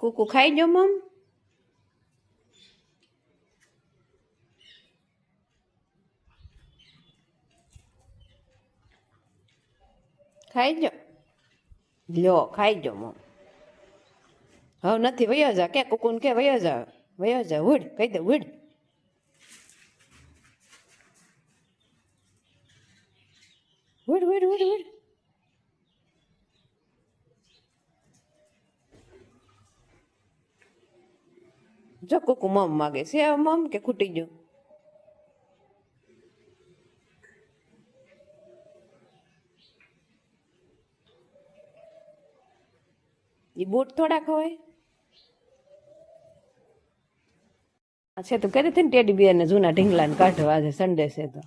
કુકુ ખાઈ જો મમ? ખાઈ જો લો ખાઈ જો મમ. હવે નથી, વયો જા. કે કુકુન કે વયો જા. વયો જા, ઉડ, કહી દે ઉડ. ઉડ ઉડ ઉડ ઉડ. જો કુકુ મમ માગે છે. મમ કે ખૂટી ગયું? એ બૂટ થોડાક હોય? છે તો કરી હતી ને ટેડી બિયર ને જૂના ઢીંગલા ને કાઢવા. આજે સન્ડે છે તો.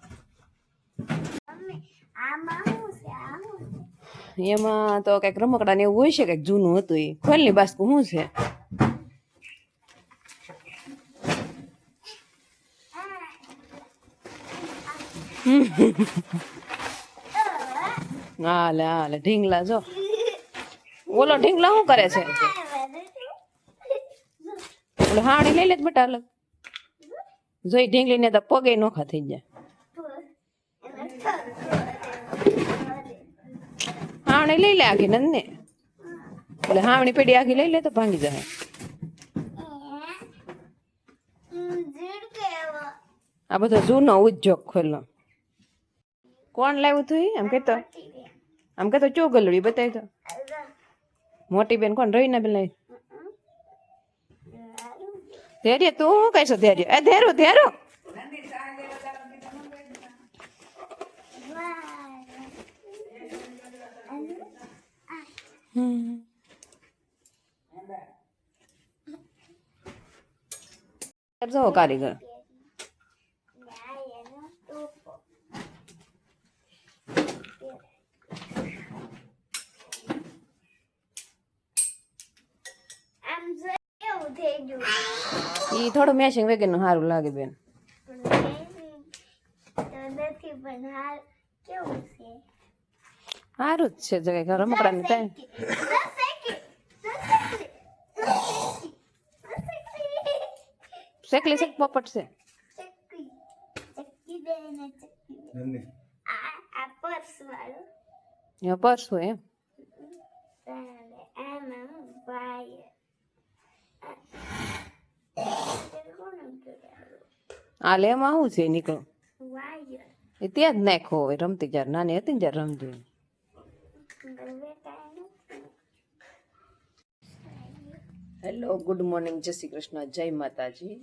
એમાં તો કંઈક રમકડા ને એવું હોય છે, કંઈક જૂનું હતું એ ખોલની બાસ્કુ શું છે? હાલે હાલે ઢીંગલા જો. ઓલો ઢીંગલા શું કરે છે? ઓલો હાણી લઈ લે બેટા અલગ જોઈ ઢીંગલી ને તો પગે નોખા થઈ જાય. હાણી લઈ લે આખી નંદને. એટલે હાવણી પેઢી આખી લઈ લે તો ભાંગી જાય. આ બધો જૂનો ઉદ્યોગ ખોલો કોણ લાવ્યું તું કહેતો આમ કહેતો ચો કેતો ચોગલડી બતાવી તો. મોટી બેન કોણ? રહીના બેન લાવી. ધૈર્ય તું શું કહીશ ધૈર્ય? એ ધેરો ધેરો. હમ. જો કારીગર. થોડું મેચિંગ વેગેનું સારું લાગે બેન. સારું જ છે જગ્યા રમકડા ને ત્યાં શેકલી શેક પોપટ છે. પર્સ હોય એમ તારે આમાં ભાઈ કોણ આ લે એમાં શું છે નીકળો. એ ત્યાં જ નાખો હવે રમતી જ્યારે નાની હતી ને જ્યારે રમતી હેલો ગુડ મોર્નિંગ જય શ્રી કૃષ્ણ જય માતાજી.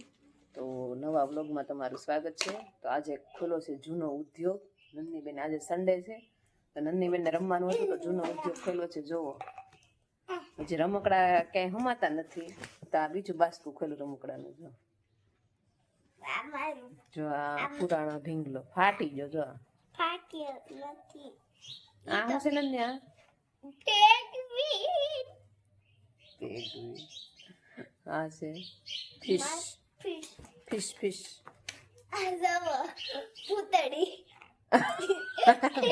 તો નવા વ્લોગમાં તમારું સ્વાગત છે. તો આજે ખુલ્લો છે જૂનો ઉદ્યોગ. નંદનીબેન આજે સન્ડે છે. તો નંદનીબેનને રમવાનું હતું તો જૂનો ઉદ્યોગ ખુલ્લો છે જોવો હજી રમકડા ક્યાંય હમાતા નથી. તો આ બીજું બાસ્કું ખુલ્લું રમકડાનું જો. જો આ પુરાણો ભીંગલો ફાટી ગયો જો. આ. ફાટ્યો નથી આ શું છે નંદની આ છે. ફિશ. ફિશ. Fish fish. આ જવો. પૂતળી.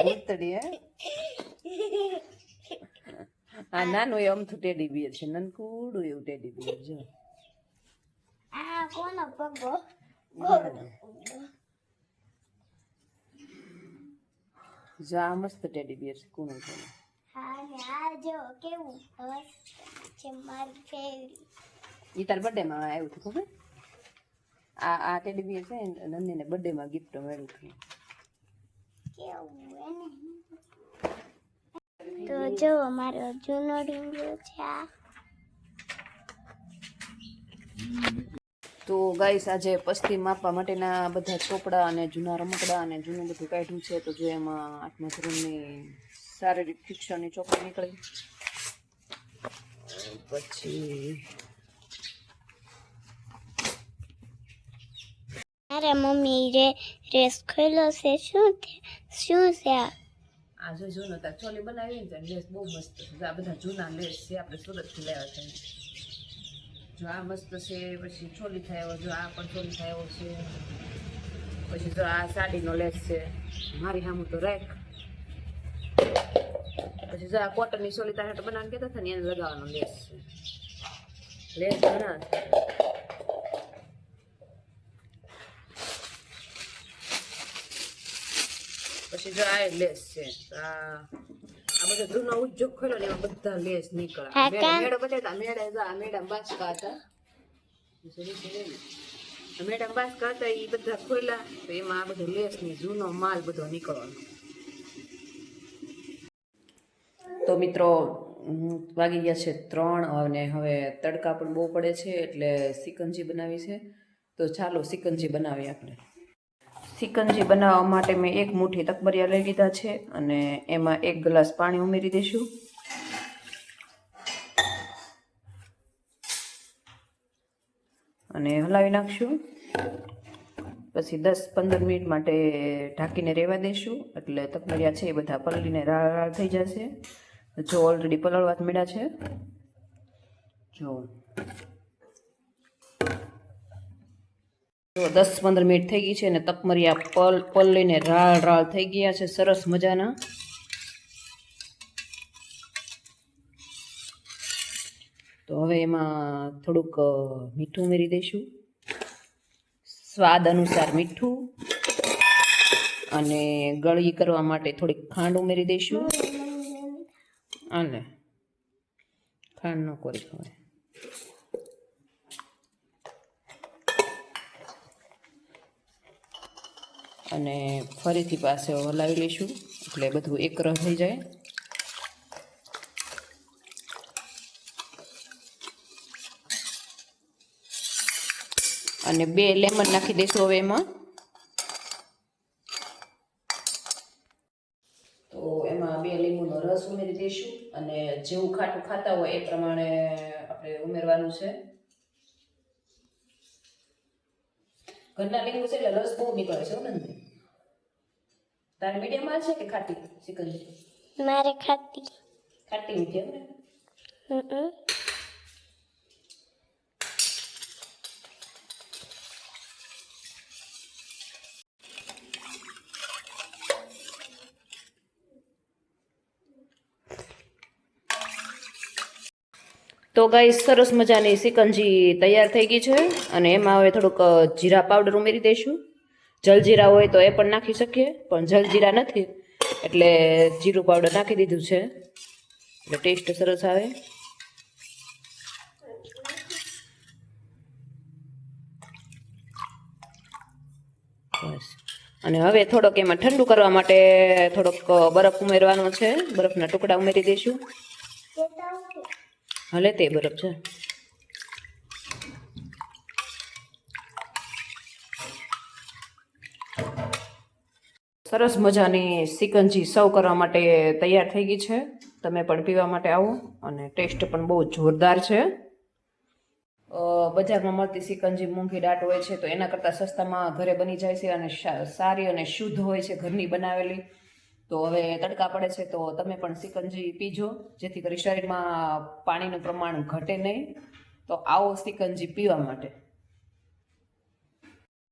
ભૂતડી હે? આ નાનું એ અમથું ટેડી બિયર છે. નનકુડું એવું ટેડી બિયર જો. આ કોનો પગો? જો આ મસ્ત ટેડી બિયર છે કોનું હા ને આ જો કેવું? હસ છે મારી ફેવરી તાર બર્થડે માં આવ્યું હતું ખબર? આ આ ટેડી બિયર છે નંદીને બર્થડે માં ગિફ્ટ મળ્યું હતું. કેવું એને? તો જો અમારો જૂનો ડીંગો છે આ. તો ગાઈસ આજે પસ્તી માપવા માટેના બધા ચોપડા અને જૂના રમકડા અને જૂનું બધું કાઢ્યું છે. તો જો એમાં આઠમા ધોરણની શારીરિક શિક્ષણની ચોપડી નીકળી. પછી મારા મમ્મી રે રેસ ખોલ્યો છે. શું છે? શું છે આ? જો જૂનો ચોલી બનાવી ને લેસ બહુ મસ્ત છે. આ બધા જૂના લેસ છે આપણે સુરતથી લેવા છે. જો આ મસ્ત છે, પછી ચોલી થાય જો આ પણ છોલી થાય છે. પછી જો આ સાડીનો લેસ છે, મારી સામું તો રાખ. પછી જો આ કોટનની ચોલી તારે બનાવીને કહેતા હતા ને, એને લગાવવાનો લેસ છે. લેસ ઘણા પછી જો આ લેસ છે આ બધો જૂનો ઉદ્યોગ ખોલ્યો ને એમાં બધા લેસ નીકળે. મેળે? મેળે મેડમ બાચકા હતા મેડમ હતા એ બધા ખોલ્યા તો એમાં આ બધો લેસની જૂનો માલ બધો નીકળવાનો. તો મિત્રો વાગી ગયા છે ત્રણ અને હવે તડકા પણ બહુ પડે છે એટલે સિકંજી બનાવી છે. તો ચાલો સિકંજી બનાવીએ આપણે. સિકંજી બનાવવા માટે મેં એક મુઠ્ઠી તકબરિયા લઈ લીધા છે અને એમાં એક ગ્લાસ પાણી ઉમેરી દઈશું. અને હલાવી નાખશું. પછી દસ પંદર મિનિટ માટે ઢાંકીને રહેવા દઈશું. એટલે તકબરિયા છે એ બધા પલળીને રાળ રાળ થઈ જશે. જો ઓલરેડી પલળવા જ મળ્યા છે. જો. જો દસ પંદર મિનિટ થઈ ગઈ છે અને તકમરિયા પલ પલ લઈને રાળ રાળ થઈ ગયા છે. સરસ મજાના. તો હવે એમાં થોડુંક મીઠું ઉમેરી દઈશું. સ્વાદ અનુસાર મીઠું અને ગળી કરવા માટે થોડીક ખાંડ ઉમેરી દઈશું. અને ખાંડ ન કરી હવે અને ફરીથી પાસે હલાવી લઈશું. એટલે બધું એક રસ થઈ જાય. અને બે લેમન નાખી દઈશું હવે એમાં. તો એમાં બે લીંબુનો રસ ઉમેરી દઈશું. અને જેવું ખાટું ખાતા હોય એ પ્રમાણે આપણે ઉમેરવાનું છે. ઘરના લીંબુ છે એટલે રસ બહુ નીકળે છે હો નંદની તારે મીડિયમમાં છે કે ખાટી? ચિકન મારે ખાતી ખાટી મીઠી એમ ને? હમ. તો ગાઈ સરસ મજાની સિકંજી તૈયાર થઈ ગઈ છે અને એમાં હવે થોડુંક જીરા પાવડર ઉમેરી દઈશું. જલજીરા હોય તો એ પણ નાખી શકીએ, પણ જલજીરા નથી. એટલે જીરું પાવડર નાખી દીધું છે. એટલે ટેસ્ટ સરસ આવે. બસ. અને હવે થોડોક એમાં ઠંડુ કરવા માટે થોડોક બરફ ઉમેરવાનો છે. બરફના ટુકડા ઉમેરી દઈશું. હલે તે બરફ છે. સરસ મજાની સિકંજી સર્વ કરવા માટે તૈયાર થઈ ગઈ છે. તમે પણ પીવા માટે આવો અને ટેસ્ટ પણ બહુ જોરદાર છે. બજારમાં મળતી સિકંજી મૂંગી દાટ હોય છે તો એના કરતાં સસ્તામાં ઘરે બની જાય છે અને સારી અને શુદ્ધ હોય છે ઘરની બનાવેલી. તો હવે તડકા પડે છે, તો તમે પણ સિકંજી પીજો, જેથી કરી શરીરમાં પાણીનું પ્રમાણ ઘટે નહીં. તો આવો સિકંજી પીવા માટે.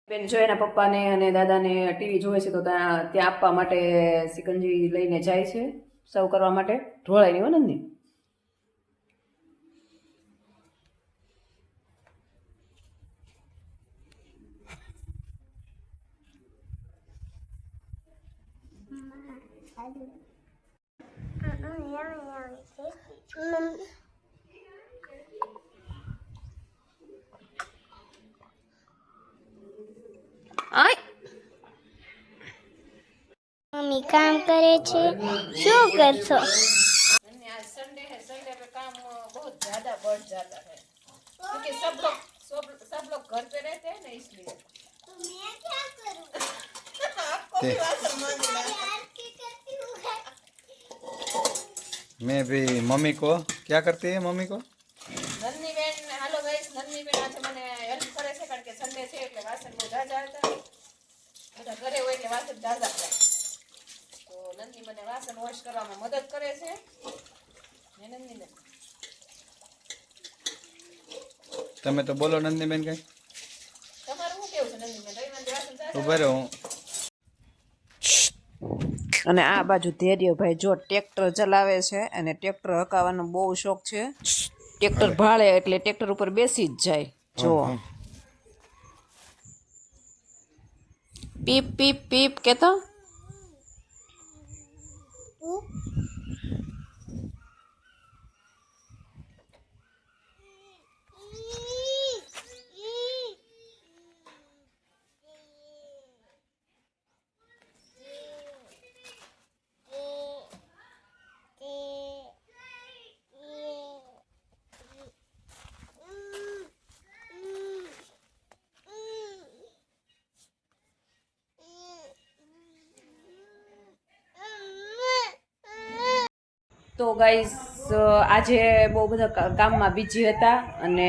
બેન, જો એના પપ્પાને અને દાદાને ટીવી જોવે છે, તો ત્યાં ત્યાં આપવા માટે સિકંજી લઈને જાય છે, સર્વ કરવા માટે. ઢોળાય નહીં હોય નંદી મમ્મી કામ કરે છે શું કરશો आज संडे है संडे पे काम बहुत ज्यादा बढ़ जाता है क्योंकि सब लोग सब सब लोग घर पे रहते हैं ना इसलिए तो मैं क्या करूं आपको भी वासर मांगना है। मैं भी मम्मी को क्या करती है मम्मी को નંદની બેન હાલો ગાઈસ નંદની બેન આજે મને હેલ્પ કરે છે કારણ કે સન્ડે છે એટલે વાસણ બહુ જાજા હતા બધા ઘરે હોય એટલે વાસણ જાજા થાય તો નંદની મને વાસણ વોશ કરવામાં મદદ કરે છે હે નંદની બેન તમે તો બોલો નંદનીબેન કઈ તમારું શું કેવું છે નંદની બેન રવિવારે વાસણ જાજા ઉભા રહો હું અને આ બાજુ ધૈર્યભાઈ જો ટ્રેક્ટર ચલાવે છે અને ટ્રેક્ટર હકાવાનો બહુ શોખ છે. ટ્રેક્ટર ભાળે એટલે ટ્રેક્ટર ઉપર બેસી જ જાય. જો પીપ પીપ પીપ કેતો? તો ગાઈઝ આજે બહુ બધા કામમાં બીજી હતા અને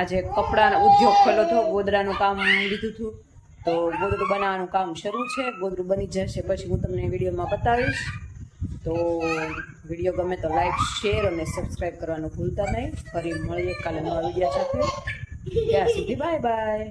આજે કપડાનો ઉદ્યોગ ખોલ્યો હતો. ગોદડાનું કામ લીધું હતું. તો ગોદડું બનાવવાનું કામ શરૂ છે. ગોદડું બની જશે પછી હું તમને વિડીયોમાં બતાવીશ. તો વીડિયો ગમે તો લાઈક શેર અને સબસ્ક્રાઈબ કરવાનું ભૂલતા નહીં. ફરી મળીએ કાલે નવા વીડિયો સાથે. ત્યાં સુધી બાય બાય